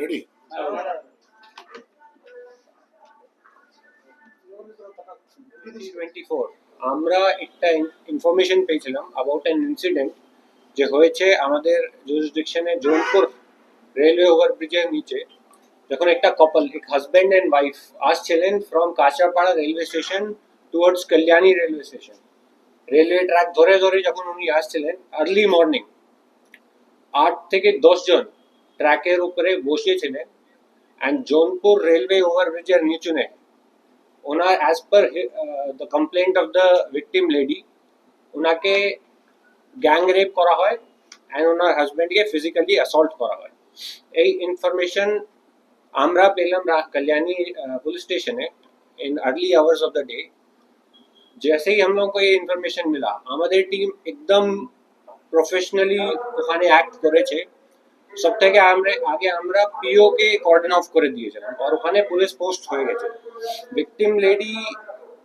Ready আমরা একটা information পেয়েছিলাম অ্যাবাউট অ্যান ইনসিডেন্ট যে হয়েছে আমাদের জুরিসডিকশনে জোনপুর রেলওয়ে ওভারব্রিজের নিচে, যখন একটা কপল এক হাজব্যান্ড অ্যান্ড ওয়াইফ আসছিলেন from Kanchrapara railway station towards Kalyani railway station railway track ধরে ধরে যখন উনি আসছিলেন আর্লি মর্নিং আট থেকে দশজন ট্র্যাকের উপরে বসিয়েছিলেন অ্যান্ড জোনপুর রেলওয়ে ওভারব্রিজের নিচুনে ওনার as per the complaint of the victim lady ওনাকে গ্যাং রেপ করা হয় অ্যান্ড ওনার হাজব্যান্ডকে ফিজিক্যালি অ্যাসল্ট করা হয় এই ইনফরমেশন আমরা পেলাম রা- कल्याणी पुलिस स्टेशन है in early hours of the day जैसे ही हम लोग को ये इन्फॉर्मेशन मिला আমাদের টিম একদম প্রফেশনালি ওখানে অ্যাক্ট করেছে সব থেকে আমরা, আগে আমরা পিও কে কর্ডন অফ করে দিয়েছিলাম, আর ওখানে পুলিশ পোস্ট হয়ে গেছে। ভিকটিম লেডি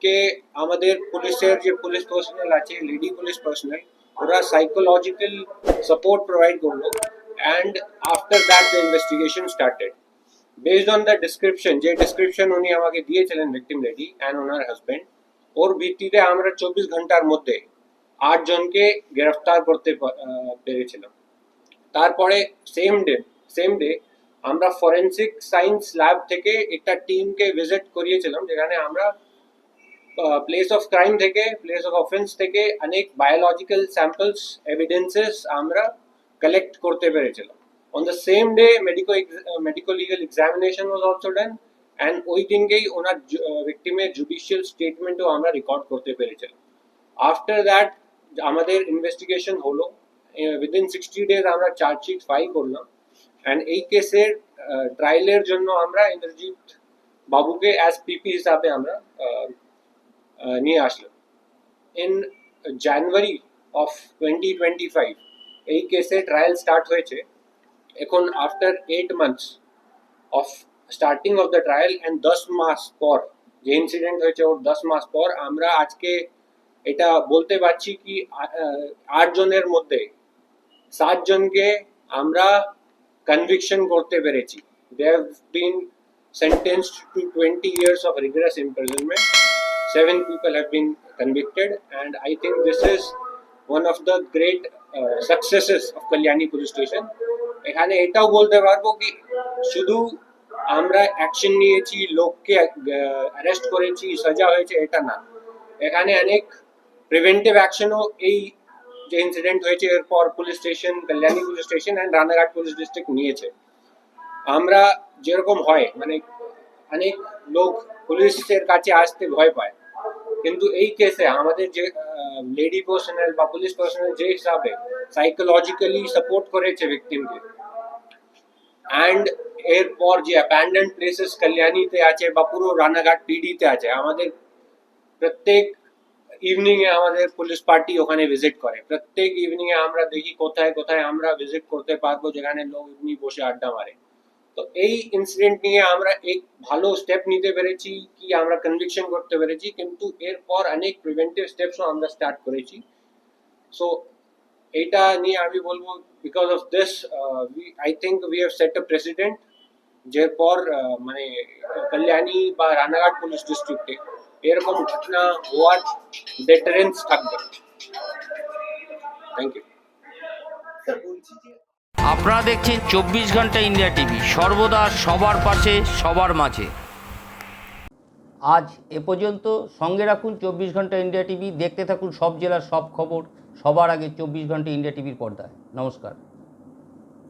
কে আমাদের পুলিশের যে পুলিশ পার্সোনাল আছে লেডি পুলিশ পার্সোনাল ওরা সাইকোলজিক্যাল সাপোর্ট প্রোভাইড করল and after that the investigation started based on the description যে ডিসক্রিপশন উনি আমাকে দিয়েছিলেন ভিকটিম লেডি অ্যান্ড ওনার হাজব্যান্ড ওর ভিত্তিতে আমরা চব্বিশ ঘণ্টার মধ্যে আট জনকে গ্রেফতার করতে পেরেছিলাম। তারপরে সেম ডে সেম ডে আমরা ফরেন্সিক সায়েন্স ল্যাব থেকে একটা টিমকে ভিজিট করিয়েছিলাম, যেখানে আমরা প্লেস অফ ক্রাইম থেকে প্লেস অফ অফেন্স থেকে অনেক বায়োলজিক্যাল স্যাম্পলস এভিডেন্সেস আমরা কালেক্ট করতে পেরেছিলাম। On the same day medico medico legal examination was also done and ওই দিনকেই ওনার ভিক্টিমের জুডিশিয়াল স্টেটমেন্টও আমরা রেকর্ড করতে পেরেছিলাম। আফটার দ্যাট আমাদের ইনভেস্টিগেশন হলো। উইদিন সিক্সটি ডেজ আমরা চার্জশিট ফাইল করলাম। অ্যান্ড এই কেসের ট্রায়ালের জন্য আমরা ইন্দ্রজিৎ বাবুকে অ্যাজ পিপি হিসাবে আমরা নিয়ে আসলাম। In January of twenty twenty five এই কেসে ট্রায়াল স্টার্ট হয়েছে। এখন after eight months of starting of the trial and দশ মাস পর যে ইনসিডেন্ট হয়েছে ওর দশ মাস পর আমরা আজকে এটা বলতে পারছি কি আ- আহ, আট জনের মধ্যে সাত জনকে আমরা কনভিকশন করতে পেরেছি they have been sentenced to 20 years of rigorous imprisonment. Seven people have been convicted, and I think this is one of the great uh, successes of Kalyani Police Station. এখানে এটাও বলতে পারবো কি শুধু আমরা অ্যাকশন নিয়েছি লোককে অ্যারেস্ট করেছি সাজা হয়েছে এটা না এখানে অনেক প্রিভেন্টিভ অ্যাকশনও এই যে ইনসিডেন্ট হয়েছে, এরপর police station Kalyani police station and Ranaghat police district নিয়েছে। আমরা যেরকম হয় মানে অনেক লোক পুলিশের কাছে আসতে ভয় পায়। কিন্তু এই কেসে আমাদের যে লেডি পার্সোনাল বা পুলিশ পার্সোনাল যে হিসাবে সাইকোলজিক্যালি সাপোর্ট করেছে ভিকটিমকে অ্যান্ড এরপর যে অ্যাব্যান্ডেন্ড প্লেসেস কল্যাণীতে আছে বা পুরো রানাঘাট পিডিতে আছে, আমাদের প্রত্যেক ইভিনিং এ আমাদের পুলিশ পার্টি ওখানে ভিজিট করে। প্রত্যেক ইভিনিং এ আমরা দেখি কোথায় কোথায় আমরা ভিজিট করতে পারব যেখানে লোক এমনি বসে আড্ডা মারে। তো এই ইনসিডেন্ট নিয়ে আমরা এক ভালো স্টেপ নিতে পেরেছি কি আমরা কনভিকশন করতে পেরেছি কিন্তু এরপর অনেক প্রিভেন্টিভ স্টেপসও আমরা স্টার্ট করেছি। সো এটা নিয়ে আমি বলব because of this I think we have set a precedent যেরপর ah, মানে কল্যাণী বা রানাঘাট পুলিশ ডিস্ট্রিক্টে এরকম ঘটনা হওয়ার ডেটারেন্স থাকবে? থ্যাংক ইউ আপনারা দেখছেন চব্বিশ ঘণ্টা ইন্ডিয়া টিভি, সর্বদা সবার পাশে, সবার মাঝে। আজ এ পর্যন্ত সঙ্গে রাখুন চব্বিশ ঘণ্টা ইন্ডিয়া টিভি, দেখতে থাকুন সব জেলার সব খবর, সবার আগে চব্বিশ ঘণ্টা ইন্ডিয়া টিভির পর্দায়। নমস্কার।